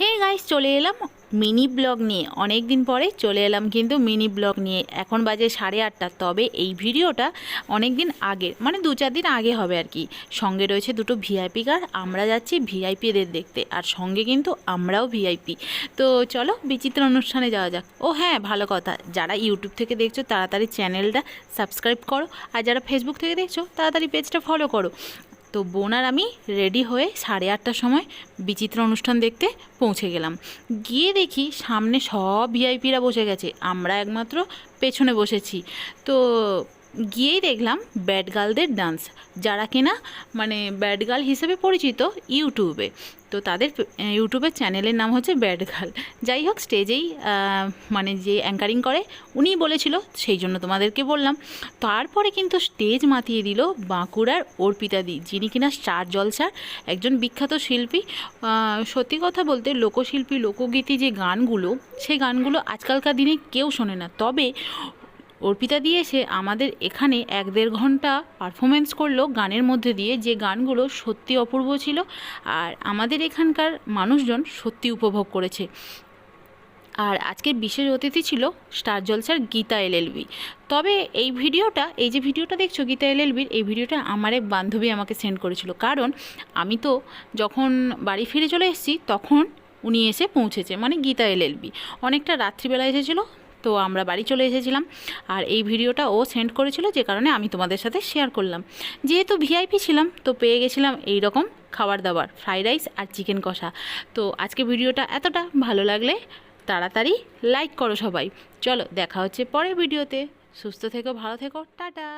Hey guys, চলে এলাম mini blog নিয়ে। অনেক দিন পরে চলে এলাম কিন্তু মিনি ব্লগ নিয়ে। এখন বাজে সাড়ে আটটা, তবে এই ভিডিওটা অনেক দিন আগে মানে দু চার দিন আগে হবে আর কি। সঙ্গে রয়েছে দুটো ভিআইপি কার আমরা যাচ্ছি ভিআইপিদের দেখতে, আর সঙ্গে কিন্তু আমরাও ভিআইপি তো চলো বিচিত্র অনুষ্ঠানে যাওয়া যাক। ও হ্যাঁ ভালো কথা, যারা ইউটিউব থেকে দেখছ তাড়াতাড়ি চ্যানেলটা সাবস্ক্রাইব করো, আর যারা ফেসবুক থেকে দেখছ তাড়াতাড়ি পেজটা ফলো করো। তো বোন আর আমি রেডি হয়ে সাড়ে আটটার সময় বিচিত্র অনুষ্ঠান দেখতে পৌঁছে গেলাম। গিয়ে দেখি সামনে সব ভিআইপিরা বসে গেছে। আমরা একমাত্র পেছনে বসেছি। তো গিয়েই দেখলাম ব্যাড গার্লদের ডান্স যারা কিনা মানে ব্যাড গার্ল হিসেবে পরিচিত ইউটিউবে। তো তাদের ইউটিউবের চ্যানেলের নাম হচ্ছে ব্যাড গার্ল যাই হোক, স্টেজেই মানে যে অ্যাঙ্কারিং করে, উনিই বলেছিল, সেই জন্য তোমাদেরকে বললাম। তারপরে কিন্তু স্টেজ মাতিয়ে দিল বাঁকুড়ার অর্পিতাদি যিনি কিনা স্টার জলসার একজন বিখ্যাত শিল্পী। সত্যি কথা বলতে লোকশিল্পী, লোকগীতি যে গানগুলো, সেই গানগুলো আজকালকার দিনে কেউ শোনে না। তবে অর্পিতা দিয়ে এসে আমাদের এখানে এক দেড় ঘণ্টা পারফরমেন্স করল গানের মধ্যে দিয়ে। যে গানগুলো সত্যি অপূর্ব ছিল আর আমাদের এখানকার মানুষজন সত্যি উপভোগ করেছে। আর আজকের বিশেষ অতিথি ছিল স্টার জলসার গীতা এলএলবি। তবে এই ভিডিওটা, এই যে ভিডিওটা দেখছ গীতা এলএলবির, এই ভিডিওটা আমার এক বান্ধবী আমাকে সেন্ড করেছিল। কারণ আমি তো যখন বাড়ি ফিরে চলে এসেছি, তখন উনি এসে পৌঁছেছে মানে গীতা এলএলবি। অনেকটা রাত্রিবেলা এসেছিল তো আমরা বাড়ি চলে এসেছিলাম আর এই ভিডিওটা ও সেন্ড করেছিল যে কারণে আমি তোমাদের সাথে শেয়ার করলাম। যেহেতু ভিআইপি ছিলাম, তো পেয়ে গেছিলাম এই রকম খাবার দাবার, ফ্রাইড রাইস আর চিকেন কষা। তো আজকে ভিডিওটা এতটা ভালো লাগলে তাড়াতাড়ি লাইক করো সবাই। চলো দেখা হচ্ছে পরের ভিডিওতে। সুস্থ থেকো, ভালো থেকো, টাটা।